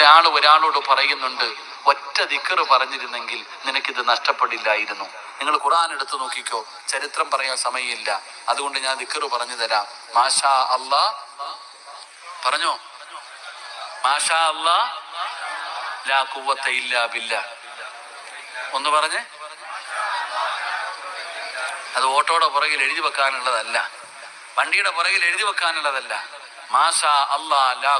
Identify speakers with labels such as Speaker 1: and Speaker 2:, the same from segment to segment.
Speaker 1: ഒരാൾ ഒരാളോട് പറയുന്നുണ്ട് ഒറ്റ ദിക്കറ് പറഞ്ഞിരുന്നെങ്കിൽ നിനക്കിത് നഷ്ടപ്പെടില്ലായിരുന്നു. നിങ്ങൾ ഖുർആൻ എടുത്തു നോക്കിക്കോ ചരിത്രം പറയാൻ സമയമില്ല. അതുകൊണ്ട് ഞാൻ ദിക്കറ് പറഞ്ഞു തരാം. മാഷാ അള്ളാ പറഞ്ഞോ? മാഷാ അള്ളാ ലാ കുവത്ത ഇല്ലാ ബില്ല. ഒന്ന് പറഞ്ഞേ. അത് ഓട്ടോയുടെ പുറകിൽ എഴുതി വെക്കാനുള്ളതല്ല. വണ്ടിയുടെ പുറകിൽ എഴുതി വെക്കാനുള്ളതല്ല. ലാ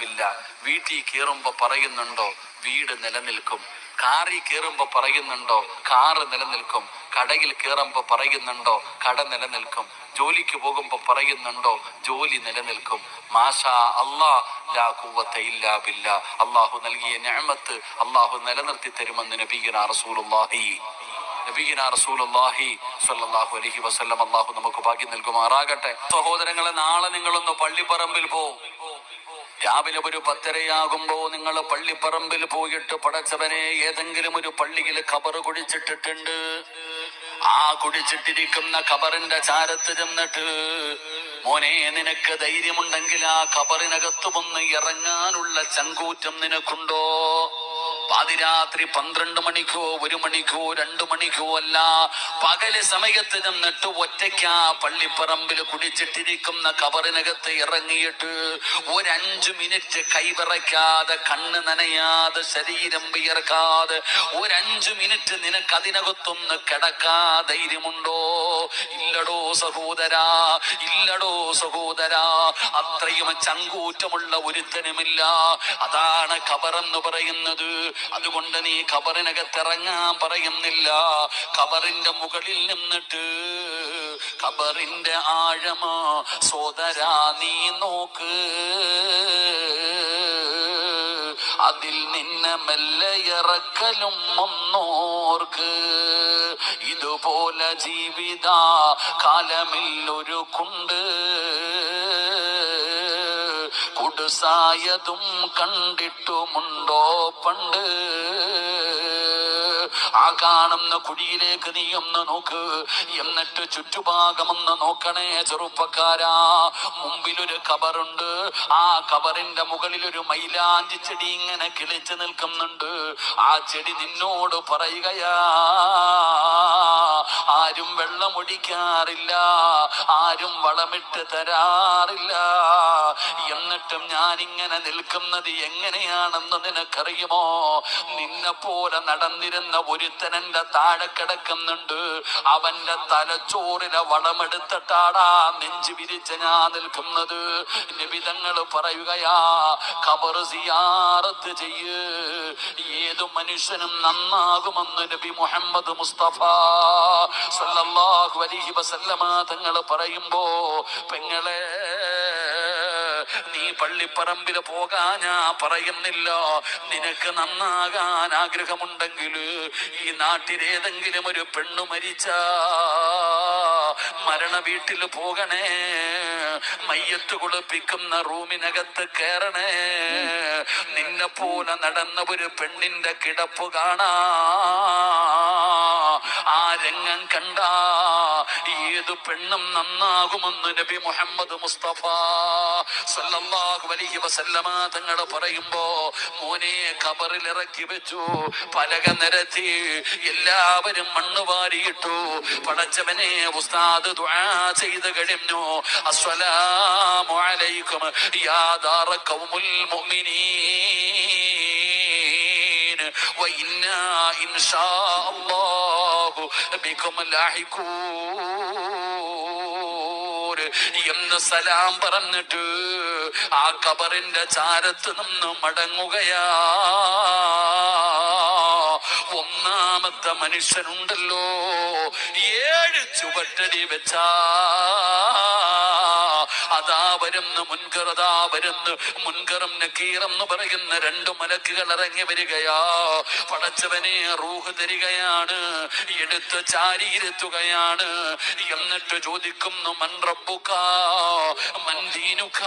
Speaker 1: ഇല്ലാ വീട്ടിൽ കയറുമ്പോ പറയുന്നുണ്ടോ വീട് നിലനിൽക്കും. കാറിൽ കയറുമ്പോ പറയുന്നുണ്ടോ കാറ് നിലനിൽക്കും. കടയിൽ കയറുമ്പോ പറയുന്നുണ്ടോ കട നിലനിൽക്കും. ജോലിക്ക് പോകുമ്പോ പറയുന്നുണ്ടോ ജോലി നിലനിൽക്കും. മാഷാ അള്ളാ ലാ ഇല്ലാ അള്ളാഹു നൽകിയ ഞാമത്ത് അള്ളാഹു നിലനിർത്തി തരുമെന്ന് നബീന റസൂലുള്ളാഹി. നബീന റസൂലുള്ളാഹി സ്വല്ലല്ലാഹു അലൈഹി വസല്ലം അള്ളാഹു നമുക്ക് ഭാഗ്യം നൽകുമാറാകട്ടെ. സഹോദരങ്ങളെ നാളെ നിങ്ങളൊന്ന് പള്ളിപ്പറമ്പിൽ പോ. രാവിലെ ഒരു പത്തരയാകുമ്പോ നിങ്ങൾ പള്ളിപ്പറമ്പിൽ പോയിട്ട് പടച്ചവനെ ഏതെങ്കിലും ഒരു പള്ളിയിൽ കബർ കുടിച്ചിട്ടിട്ടുണ്ട് ആ കുടിച്ചിട്ടിരിക്കുന്ന ഖബറിന്റെ ചാരത്ത് ചെന്നിട്ട് മോനെ നിനക്ക് ധൈര്യമുണ്ടെങ്കിൽ ആ ഖബറിനകത്ത് വന്ന് ഇറങ്ങാനുള്ള ചങ്കൂറ്റം നിനക്കുണ്ടോ? പാതിരാത്രി പന്ത്രണ്ട് മണിക്കോ ഒരു മണിക്കോ രണ്ടു മണിക്കോ അല്ല. പകൽ സമയത്ത് നിന്നിട്ട് ഒറ്റയ്ക്കാ പള്ളിപ്പറമ്പിൽ കുടിച്ചിട്ടിരിക്കുന്ന കബറിനകത്ത് ഇറങ്ങിയിട്ട് ഒരഞ്ചു മിനിറ്റ് കൈവിറയ്ക്കാതെ കണ്ണ് നനയാതെ ശരീരം വിയർക്കാതെ ഒരഞ്ചു മിനിറ്റ് നിനക്ക് അതിനകത്തൊന്ന് കിടക്കാ. ധൈര്യമുണ്ടോ? ഇല്ലടോ സഹോദരാ ഇല്ലടോ സഹോദരാ. അത്രയും ചങ്കൂറ്റമുള്ള ഒരുത്തനുമില്ല. അതാണ് ഖബറെന്ന് പറയുന്നത്. അതുകൊണ്ട് നീ ഖബറിനകത്തിറങ്ങാൻ പറയുന്നില്ല. ഖബറിന്റെ മുകളിൽ നിന്നിട്ട് ഖബറിന്റെ ആഴമോ സോദരാ നീ നോക്ക്. അതിൽ നിന്നെ മെല്ലെ ഇറക്കലും ഒന്നോർക്ക്. ഇതുപോലെ ജീവിത കാലമില്ലൊരു കുണ്ട് കുടുസായതും കണ്ടിട്ടുമുണ്ടോ പണ്ട് ആ കാണുന്ന കുഴിയിലേക്ക് നീ ഒന്ന് നോക്ക്. എന്നിട്ട് ചുറ്റുഭാഗമൊന്ന് നോക്കണേ ചെറുപ്പക്കാരാ. മുമ്പിലൊരു കബറുണ്ട്. ആ കബറിന്റെ മുകളിൽ ഒരു മൈലാഞ്ചി ചെടി ഇങ്ങനെ കിളിച്ചു നിൽക്കുന്നുണ്ട്. ആ ചെടി നിന്നോട് പറയുകയാ ആരും വെള്ളമൊഴിക്കാറില്ല ആരും വളമിട്ട് തരാറില്ല. എന്നിട്ടും ഞാൻ ഇങ്ങനെ നിൽക്കുന്നത് എങ്ങനെയാണെന്ന് നിനക്കറിയുമോ? നിന്നെ പോലെ നടന്നിരുന്ന ഒരുത്തൻ എന്റെ താഴെ കിടക്കുന്നുണ്ട്. അവന്റെ തലച്ചോറിലെ വളമെടുത്തിട്ടാടാ നെഞ്ചു വിരിച്ച് ഞാൻ നിൽക്കുന്നത്. നിബിതങ്ങൾ പറയുകയാ ഖബർ സിയാറത്ത് ചെയ്യ്. ഏതു മനുഷ്യനും നന്നാകുമെന്ന് നബി മുഹമ്മദ് മുസ്തഫ സല്ലല്ലാഹു അലൈഹി വസല്ലമ തങ്ങൾ പറയുമ്പോ പെങ്ങളെ നീ പള്ളിപ്പറമ്പിൽ ഞാൻ പറയുന്നില്ല. നിനക്ക് നന്നാകാൻ ആഗ്രഹമുണ്ടെങ്കിൽ ഈ നാട്ടിലേതെങ്കിലും ഒരു പെണ്ണു മരിച്ച. മരണ വീട്ടിൽ പോകണേ. മയ്യത്ത് കുളിപ്പിക്കുന്ന റൂമിനകത്ത് കയറണേ നിന്നെ പോലെ നടന്ന ഒരു പെണ്ണിന്റെ കിടപ്പ് കാണാ. ആ രംഗം കണ്ട ഏത് പെണ്ണും നന്നാകുമെന്ന് നബി മുഹമ്മദ് മുസ്തഫ സല്ലല്ലാഹു അലൈഹി വസല്ലമ തങ്ങൾ പറയുമ്പോ മോനെ കബറിൽ ഇറക്കി വെച്ചു പലക നിരത്തി എല്ലാവരും മണ്ണ് വാരിയിട്ടു പടച്ചവനെ ഉസ്താദ് ദുആ ചെയ്ത് കഴിഞ്ഞു. അസ്സലാമു അലൈക്കും യാ ദാറ മുഅ്മിനീൻ. وإنا إن شاء الله بكم لاحقون എന്ന് സലാം പറഞ്ഞിട്ട് ആ കബറിന്റെ ചാരത്ത് നിന്ന് മടങ്ങുകയാ ഒന്നാമത്തെ മനുഷ്യനുണ്ടല്ലോ ഏഴ് ചുവട്ടടി വെച്ചാ അതാ വരുന്നു മുൻകറതാ വരുന്നു മുൻകറും നക്കീറം എന്ന് പറയുന്ന രണ്ടു മലക്കുകൾ ഇറങ്ങി വരികയാ. പടച്ചവനെ റൂഹ് തരികയാണ് എടുത്ത് ചാരിയിരുത്തുകയാണ് എന്നിട്ട് ചോദിക്കുന്നു മൻ റബ്ബുക മൻ ദീനുക?